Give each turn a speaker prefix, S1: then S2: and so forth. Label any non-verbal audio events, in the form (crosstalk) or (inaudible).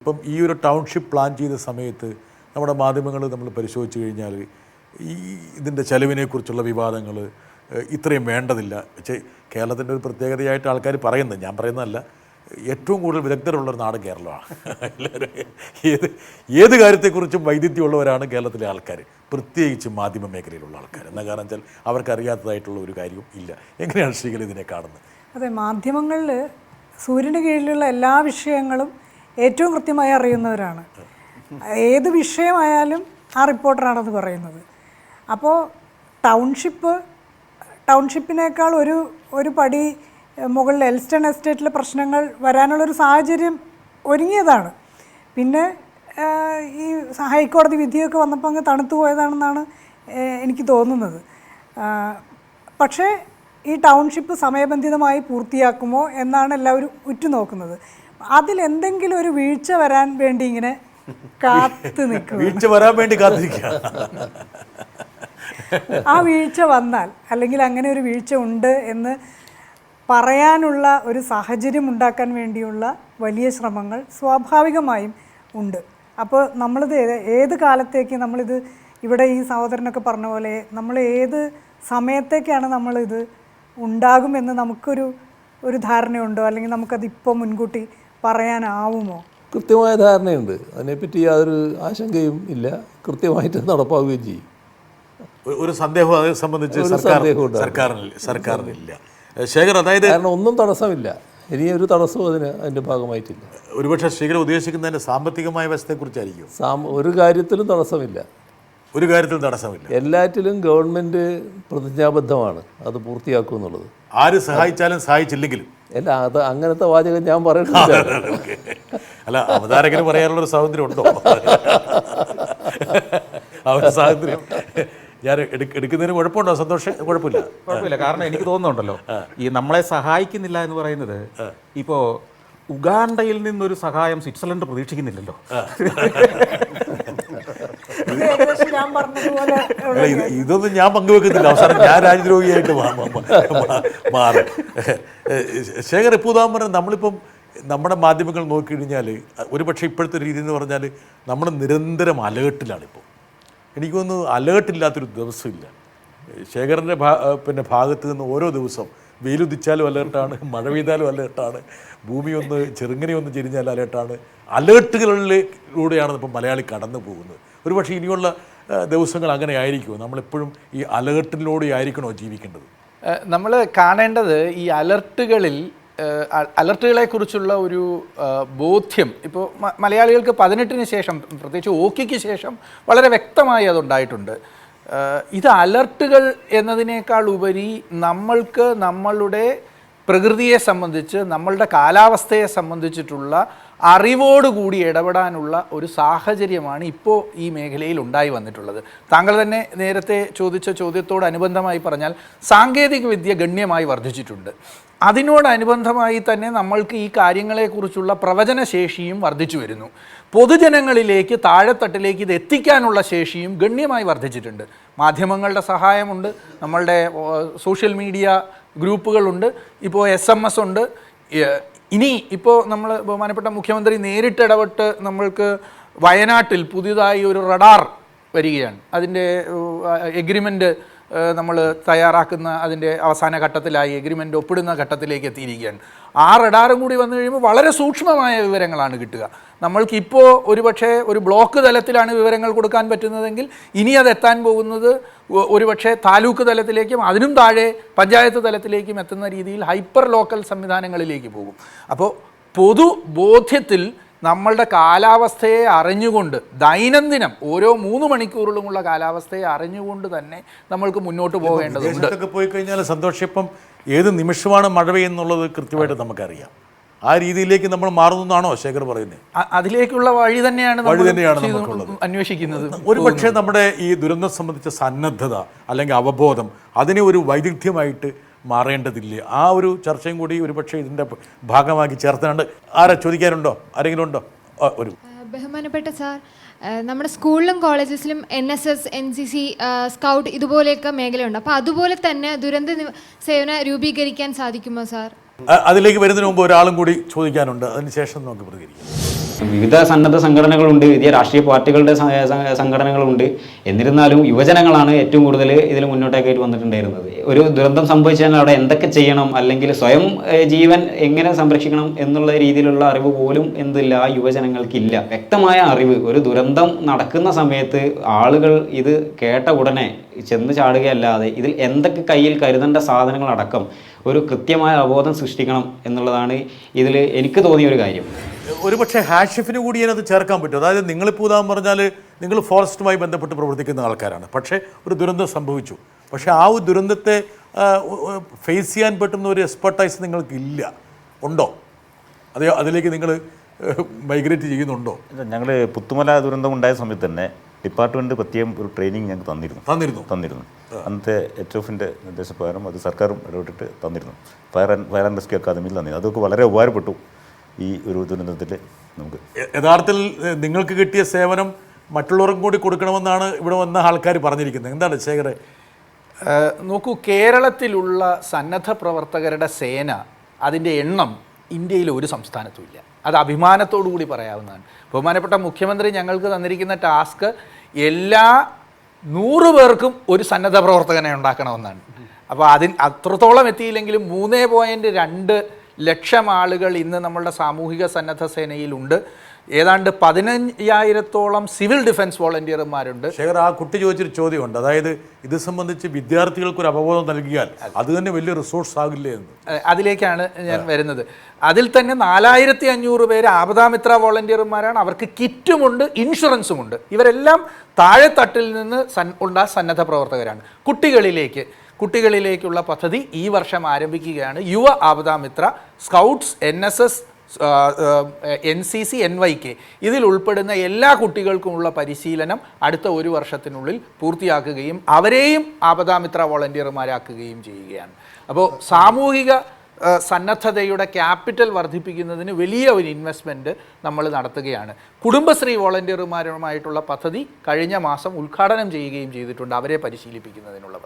S1: ഇപ്പം ഈ ഒരു ടൗൺഷിപ്പ് പ്ലാൻ ചെയ്ത സമയത്ത് നമ്മുടെ മാധ്യമങ്ങൾ നമ്മൾ പരിശോധിച്ച് കഴിഞ്ഞാൽ ഈ ഇതിന്റെ ചെലവിനെക്കുറിച്ചുള്ള വിവാദങ്ങൾ ഇത്രയും വേണ്ടതില്ല. പക്ഷേ കേരളത്തിന്റെ ഒരു പ്രത്യേകതയായിട്ട് ആൾക്കാർ പറയുന്നത് ഞാൻ പറയുന്നതല്ല ഏറ്റവും കൂടുതൽ വിദഗ്ധരുള്ളൊരു നാട് കേരളമാണ്. (laughs) ഏത് ഏത് കാര്യത്തെക്കുറിച്ചും വൈദഗ്ധ്യമുള്ളവരാണ് കേരളത്തിലെ ആൾക്കാർ. പ്രത്യേകിച്ച് മാധ്യമ മേഖലയിലുള്ള ആൾക്കാർ. എന്ന കാരണം വെച്ചാൽ അവർക്കറിയാത്തതായിട്ടുള്ള ഒരു കാര്യവും ഇല്ല. എങ്ങനെയാണ് ശ്രീകൾ ഇതിനെ കാണുന്നത്?
S2: അതെ മാധ്യമങ്ങളിൽ സൂര്യന് കീഴിലുള്ള എല്ലാ വിഷയങ്ങളും ഏറ്റവും കൃത്യമായി അറിയുന്നവരാണ്. ഏത് വിഷയമായാലും ആ റിപ്പോർട്ടറാണത് പറയുന്നത്. അപ്പോൾ ടൗൺഷിപ്പ് ടൗൺഷിപ്പിനേക്കാൾ ഒരു ഒരു പടി മുകളിൽ എൽസ്റ്റൺ എസ്റ്റേറ്റിലെ പ്രശ്നങ്ങൾ വരാനുള്ളൊരു സാഹചര്യം ഒരുങ്ങിയതാണ്. പിന്നെ ഈ ഹൈക്കോടതി വിധിയൊക്കെ വന്നപ്പോൾ അങ്ങ് തണുത്തു പോയതാണെന്നാണ് എനിക്ക് തോന്നുന്നത്. പക്ഷേ ഈ ടൗൺഷിപ്പ് സമയബന്ധിതമായി പൂർത്തിയാക്കുമോ എന്നാണ് എല്ലാവരും ഉറ്റുനോക്കുന്നത്. അതിലെന്തെങ്കിലും ഒരു വീഴ്ച വരാൻ വേണ്ടി ഇങ്ങനെ കാത്തു നിൽക്കും
S1: വീഴ്ച വരാൻ വേണ്ടി കാത്തിരിക്കുക.
S2: ആ വീഴ്ച വന്നാൽ അല്ലെങ്കിൽ അങ്ങനെ ഒരു വീഴ്ച ഉണ്ട് എന്ന് പറയാനുള്ള ഒരു സാഹചര്യം ഉണ്ടാക്കാൻ വേണ്ടിയുള്ള വലിയ ശ്രമങ്ങൾ സ്വാഭാവികമായും ഉണ്ട്. അപ്പോൾ നമ്മളിത് ഏത് കാലത്തേക്ക് നമ്മളിത് ഇവിടെ ഈ സഹോദരനൊക്കെ പറഞ്ഞ പോലെ നമ്മൾ ഏത് സമയത്തേക്കാണ് നമ്മളിത് ഉണ്ടാകുമെന്ന് നമുക്കൊരു ഒരു ധാരണയുണ്ടോ? അല്ലെങ്കിൽ നമുക്കത് ഇപ്പോൾ മുൻകൂട്ടി പറയാനാവുമോ?
S3: കൃത്യമായ ധാരണയുണ്ട്. അതിനെപ്പറ്റി യാതൊരു ആശങ്കയും ഇല്ല. കൃത്യമായിട്ട് നടപ്പാവുകയും ചെയ്യും.
S1: ഒരു- സന്ദേഹം അതേ സംബന്ധിച്ച് സർക്കാരിനില്ല. സർക്കാരിനില്ല ശേഖർ അതായത്
S3: കാരണം ഒന്നും തടസ്സമില്ല. ഇനി ഒരു തടസ്സവും അതിന് അതിന്റെ ഭാഗമായിട്ടില്ല.
S1: ഒരുപക്ഷെ ശേഖർ ഉദ്ദേശിക്കുന്നതിന്റെ സാമ്പത്തികമായ വശത്തെക്കുറിച്ചായിരിക്കും
S3: സാം ഒരു കാര്യത്തിലും തടസ്സമില്ല.
S1: ഒരു കാര്യത്തിലും തടസ്സമില്ല.
S3: എല്ലാറ്റിലും ഗവൺമെന്റ് പ്രതിജ്ഞാബദ്ധമാണ്. അത് പൂർത്തിയാക്കും എന്നുള്ളത്
S1: ആര് സഹായിച്ചാലും സഹായിച്ചില്ലെങ്കിലും.
S3: അല്ല അത് അങ്ങനത്തെ വാചകം ഞാൻ
S1: പറയുന്നത് (laughs) അല്ല അവതാരകന് പറയാനുള്ള ഒരു സ്വാതന്ത്ര്യം ഉണ്ടോ? ആ ഒരു സ്വാതന്ത്ര്യം ഞാൻ എടുക്കുന്നതിന് കുഴപ്പമുണ്ടോ സന്തോഷം? കുഴപ്പമില്ല.
S4: കുഴപ്പമില്ല. കാരണം എനിക്ക് തോന്നുന്നുണ്ടല്ലോ ഈ നമ്മളെ സഹായിക്കുന്നില്ല എന്ന് പറയുന്നത് ഇപ്പോ ഉഗാണ്ടയിൽ നിന്നൊരു സഹായം സ്വിറ്റ്സർലൻഡ് പ്രതീക്ഷിക്കുന്നില്ലല്ലോ (laughs)
S2: ഇത് ഏകദേശം ഞാൻ പറഞ്ഞതുപോലെ
S1: അല്ല, ഇത് ഇതൊന്നും ഞാൻ പങ്കുവെക്കുന്നില്ല അവസാനം ഞാൻ രാജ്യദ്രോഹിയായിട്ട് മാറും. ശേഖർ ഉദാഹരണം നമ്മളിപ്പം നമ്മുടെ മാധ്യമങ്ങൾ നോക്കിക്കഴിഞ്ഞാൽ ഒരുപക്ഷെ ഇപ്പോഴത്തെ രീതി എന്ന് പറഞ്ഞാൽ നമ്മൾ നിരന്തരം അലേർട്ടിലാണിപ്പോൾ. എനിക്ക് തോന്നുന്നു അലേർട്ടില്ലാത്തൊരു ദിവസമില്ല. ശേഖരന്റെ ഭാ പിന്നെ ഭാഗത്ത് നിന്ന് ഓരോ ദിവസം വെയിലുദിച്ചാലും അലേർട്ടാണ് മഴ പെയ്താലും അലേർട്ടാണ് ഭൂമി ഒന്ന് ചെറുങ്ങനെ ഒന്ന് ചെരിഞ്ഞാൽ അലേർട്ടാണ്. അലേർട്ടുകളിലൂടെയാണ് ഇപ്പം മലയാളി കടന്നു പോകുന്നത്. ഒരുപക്ഷെ ഇനിയുള്ള ദിവസങ്ങൾ അങ്ങനെ ആയിരിക്കുമോ? നമ്മളെപ്പോഴും ഈ അലേർട്ടിലൂടെ ആയിരിക്കണോ ജീവിക്കേണ്ടത്?
S5: നമ്മൾ കാണേണ്ടത് ഈ അലർട്ടുകളിൽ അലർട്ടുകളെ കുറിച്ചുള്ള ഒരു ബോധ്യം ഇപ്പോൾ മലയാളികൾക്ക് പതിനെട്ടിന് ശേഷം പ്രത്യേകിച്ച് ഓക്കിക്ക് ശേഷം വളരെ വ്യക്തമായി അതുണ്ടായിട്ടുണ്ട്. ഇത് അലർട്ടുകൾ എന്നതിനേക്കാൾ ഉപരി നമ്മൾക്ക് നമ്മളുടെ പ്രകൃതിയെ സംബന്ധിച്ച് നമ്മളുടെ കാലാവസ്ഥയെ സംബന്ധിച്ചിട്ടുള്ള അറിവോടുകൂടി ഇടപെടാനുള്ള ഒരു സാഹചര്യമാണ് ഇപ്പോൾ ഈ മേഖലയിൽ ഉണ്ടായി വന്നിട്ടുള്ളത്. താങ്കൾ തന്നെ നേരത്തെ ചോദിച്ച ചോദ്യത്തോടനുബന്ധമായി പറഞ്ഞാൽ സാങ്കേതിക വിദ്യ ഗണ്യമായി വർദ്ധിച്ചിട്ടുണ്ട്. അതിനോടനുബന്ധമായി തന്നെ നമ്മൾക്ക് ഈ കാര്യങ്ങളെക്കുറിച്ചുള്ള പ്രവചനശേഷിയും വർദ്ധിച്ചു വരുന്നു. പൊതുജനങ്ങളിലേക്ക് താഴെത്തട്ടിലേക്ക് ഇത് എത്തിക്കാനുള്ള ശേഷിയും ഗണ്യമായി വർദ്ധിച്ചിട്ടുണ്ട്. മാധ്യമങ്ങളുടെ സഹായമുണ്ട് നമ്മളുടെ സോഷ്യൽ മീഡിയ ഗ്രൂപ്പുകളുണ്ട്. ഇപ്പോൾ എസ് എം എസ് ഉണ്ട്. ഇനി ഇപ്പോൾ നമ്മൾ ബഹുമാനപ്പെട്ട മുഖ്യമന്ത്രി നേരിട്ട് ഇടപെട്ട് നമ്മൾക്ക് വയനാട്ടിൽ പുതിയതായി ഒരു റഡാർ വരികയാണ്. അതിന്റെ എഗ്രിമെന്റ് നമ്മൾ തയ്യാറാക്കുന്ന അതിന്റെ അവസാന ഘട്ടത്തിലായി എഗ്രിമെന്റ് ഒപ്പിടുന്ന ഘട്ടത്തിലേക്ക് എത്തിയിരിക്കുകയാണ്. ആ റഡാറും കൂടി വന്നു കഴിയുമ്പോൾ വളരെ സൂക്ഷ്മമായ വിവരങ്ങളാണ് കിട്ടുക. നമ്മൾക്കിപ്പോൾ ഒരുപക്ഷെ ഒരു ബ്ലോക്ക് തലത്തിലാണ് വിവരങ്ങൾ കൊടുക്കാൻ പറ്റുന്നതെങ്കിൽ ഇനി അത് എത്താൻ പോകുന്നത് ഒരുപക്ഷെ താലൂക്ക് തലത്തിലേക്കും അതിനും താഴെ പഞ്ചായത്ത് തലത്തിലേക്കും എത്തുന്ന രീതിയിൽ ഹൈപ്പർ ലോക്കൽ സംവിധാനങ്ങളിലേക്ക് പോകും. അപ്പോൾ പൊതുബോധ്യത്തിൽ നമ്മളുടെ കാലാവസ്ഥയെ അറിഞ്ഞുകൊണ്ട് ദൈനംദിനം ഓരോ മൂന്ന് മണിക്കൂറിലുമുള്ള കാലാവസ്ഥയെ അറിഞ്ഞുകൊണ്ട് തന്നെ നമ്മൾക്ക് മുന്നോട്ട് പോകേണ്ടതുണ്ട്.
S1: പോയി കഴിഞ്ഞാൽ സന്തോഷം ഇപ്പം ഏത് നിമിഷമാണ് മഴ പെയ്യുന്നുള്ളത് കൃത്യമായിട്ട് നമുക്കറിയാം. ആ രീതിയിലേക്ക് നമ്മൾ മാറുന്നതാണോ ശേഖർ പറയുന്നത്
S5: അതിലേക്കുള്ള വഴി തന്നെയാണ്
S1: വഴി തന്നെയാണ്
S5: അന്വേഷിക്കുന്നത്
S1: നമുക്കുള്ളത്.
S5: അന്വേഷിക്കുന്നത്.
S1: ഒരുപക്ഷെ നമ്മുടെ ഈ ദുരന്തം സംബന്ധിച്ച സന്നദ്ധത അല്ലെങ്കിൽ അവബോധം അതിനെ ഒരു വൈദഗ്ധ്യമായിട്ട് മാറേണ്ടതില്ലേ. ആ ഒരു ചർച്ചയും കൂടി ഒരുപക്ഷെ ഇതിന്റെ ഭാഗമാക്കി ചേർത്തുകൊണ്ട് ആരാ ചോദിക്കാനുണ്ടോ? ആരെങ്കിലും ഉണ്ടോ? ഒരു
S6: ബഹുമാനപ്പെട്ട സാർ നമ്മുടെ സ്കൂളിലും കോളേജസിലും N S S N C C scout ഇതുപോലെയൊക്കെ മേഖലയുണ്ട്. അപ്പോൾ അതുപോലെ തന്നെ ദുരന്ത സേവന രൂപീകരിക്കാൻ സാധിക്കുമോ സാർ?
S1: അതിലേക്ക് വരുന്നതിന് മുമ്പ് ഒരാളും കൂടി ചോദിക്കാനുണ്ട്. അതിനുശേഷം നമുക്ക് പ്രതികരിക്കാം.
S7: വിവിധ സന്നദ്ധ സംഘടനകളുണ്ട് വിവിധ രാഷ്ട്രീയ പാർട്ടികളുടെ സംഘടനകളുണ്ട്. എന്നിരുന്നാലും യുവജനങ്ങളാണ് ഏറ്റവും കൂടുതൽ ഇതിൽ മുന്നോട്ടേക്കായിട്ട് വന്നിട്ടുണ്ടായിരുന്നത്. ഒരു ദുരന്തം സംഭവിച്ചാൽ അവിടെ എന്തൊക്കെ ചെയ്യണം? അല്ലെങ്കിൽ സ്വയം ജീവൻ എങ്ങനെ സംരക്ഷിക്കണം എന്നുള്ള രീതിയിലുള്ള അറിവ് പോലും എന്തില്ല ആ യുവജനങ്ങൾക്കില്ല. വ്യക്തമായ അറിവ് ഒരു ദുരന്തം നടക്കുന്ന സമയത്ത് ആളുകൾ ഇത് കേട്ട ഉടനെ ചെന്ന് ചാടുകയല്ലാതെ ഇതിൽ എന്തൊക്കെ കയ്യിൽ കരുതേണ്ട സാധനങ്ങളടക്കം ഒരു കൃത്യമായ അവബോധം സൃഷ്ടിക്കണം എന്നുള്ളതാണ് ഇതിൽ എനിക്ക് തോന്നിയ ഒരു കാര്യം.
S1: ഒരുപക്ഷെ ഹാഷിഫിന് കൂടി അതിനകത്ത് ചേർക്കാൻ പറ്റും. അതായത് നിങ്ങളിപ്പോൾ ഉദാഹരണം പറഞ്ഞാൽ നിങ്ങൾ ഫോറസ്റ്റുമായി ബന്ധപ്പെട്ട് പ്രവർത്തിക്കുന്ന ആൾക്കാരാണ്. പക്ഷേ ഒരു ദുരന്തം സംഭവിച്ചു. പക്ഷേ ആ ഒരു ദുരന്തത്തെ ഫേസ് ചെയ്യാൻ പറ്റുന്ന ഒരു എക്സ്പെർട്ടൈസ് നിങ്ങൾക്ക് ഇല്ല ഉണ്ടോ? അതെയോ അതിലേക്ക് നിങ്ങൾ മൈഗ്രേറ്റ് ചെയ്യുന്നുണ്ടോ?
S8: ഞങ്ങൾ പുത്തുമല ദുരന്തം ഉണ്ടായ സമയത്ത് തന്നെ ഡിപ്പാർട്ട്മെന്റ് പ്രത്യേകം ഒരു ട്രെയിനിങ് ഞങ്ങൾക്ക് തന്നിരുന്നു.
S1: തന്നിരുന്നു?
S8: തന്നിരുന്നു. അന്നത്തെ എച്ച് എഫിന്റെ നിർദ്ദേശപ്രകാരം അത് സർക്കാരും ഇടപെട്ടിട്ട് തന്നിരുന്നു. Fire and fire and rescue അക്കാദമിയിൽ തന്നിരുന്നു. അതൊക്കെ വളരെ ഉപകാരപ്പെട്ടു. ഈ ഒരു ദുരന്തത്തിൽ നമുക്ക്
S1: യഥാർത്ഥത്തിൽ നിങ്ങൾക്ക് കിട്ടിയ സേവനം മറ്റുള്ളവർക്കും കൂടി കൊടുക്കണമെന്നാണ് ഇവിടെ വന്ന ആൾക്കാർ പറഞ്ഞിരിക്കുന്നത്. എന്താണ് ശേഖരെ?
S5: നോക്കൂ കേരളത്തിലുള്ള സന്നദ്ധ പ്രവർത്തകരുടെ സേന അതിന്റെ എണ്ണം ഇന്ത്യയിൽ ഒരു സംസ്ഥാനത്തും ഇല്ല. അത് അഭിമാനത്തോടു കൂടി പറയാവുന്നതാണ്. ബഹുമാനപ്പെട്ട മുഖ്യമന്ത്രി ഞങ്ങൾക്ക് തന്നിരിക്കുന്ന ടാസ്ക് എല്ലാ നൂറ് പേർക്കും ഒരു സന്നദ്ധ പ്രവർത്തകനെ ഉണ്ടാക്കണമെന്നാണ്. അപ്പോൾ അതിന് അത്രത്തോളം എത്തിയില്ലെങ്കിലും മൂന്ന് പോയിന്റ് രണ്ട് ലക്ഷം ആളുകൾ ഇന്ന് നമ്മളുടെ സാമൂഹിക സന്നദ്ധ സേനയിലുണ്ട്. ഏതാണ്ട് പതിനയ്യായിരത്തോളം സിവിൽ ഡിഫൻസ് വോളണ്ടിയർമാരുണ്ട്.
S1: ശേഖർ ആ കുട്ടി ചോദിച്ചൊരു ചോദ്യമുണ്ട്. അതായത് ഇത് സംബന്ധിച്ച് വിദ്യാർത്ഥികൾക്ക് ഒരു അവബോധം നൽകിയാൽ അത്. തന്നെ വലിയ റിസോഴ്സ് ആകില്ലേ എന്ന്.
S5: അതിലേക്കാണ് ഞാൻ വരുന്നത്. അതിൽ തന്നെ നാലായിരത്തി അഞ്ഞൂറ് പേര് ആപദാമിത്ര വോളണ്ടിയർമാരാണ്. അവർക്ക് കിറ്റുമുണ്ട് ഇൻഷുറൻസും ഉണ്ട് ഇവരെല്ലാം താഴെത്തട്ടിൽ നിന്ന് സൻ ഉള്ള സന്നദ്ധ പ്രവർത്തകരാണ്. കുട്ടികളിലേക്ക് കുട്ടികളിലേക്കുള്ള പദ്ധതി ഈ വർഷം ആരംഭിക്കുകയാണ്. Yuva Aapdamitra scouts N S S N C C N Y K. ഇതിൽ ഉൾപ്പെടുന്ന എല്ലാ കുട്ടികൾക്കുമുള്ള പരിശീലനം അടുത്ത ഒരു വർഷത്തിനുള്ളിൽ പൂർത്തിയാക്കുകയും അവരെയും ആപദാമിത്ര വോളണ്ടിയർമാരാക്കുകയും ചെയ്യുകയാണ്. അപ്പോൾ സാമൂഹിക സന്നദ്ധതയുടെ ക്യാപിറ്റൽ വർദ്ധിപ്പിക്കുന്നതിന് വലിയ ഒരു ഇൻവെസ്റ്റ്മെന്റ് നമ്മൾ നടത്തുകയാണ്. കുടുംബശ്രീ വോളണ്ടിയർമാരുമായിട്ടുള്ള പദ്ധതി കഴിഞ്ഞ മാസം ഉദ്ഘാടനം ചെയ്യുകയും ചെയ്തിട്ടുണ്ട് അവരെ പരിശീലിപ്പിക്കുന്നതിനുള്ള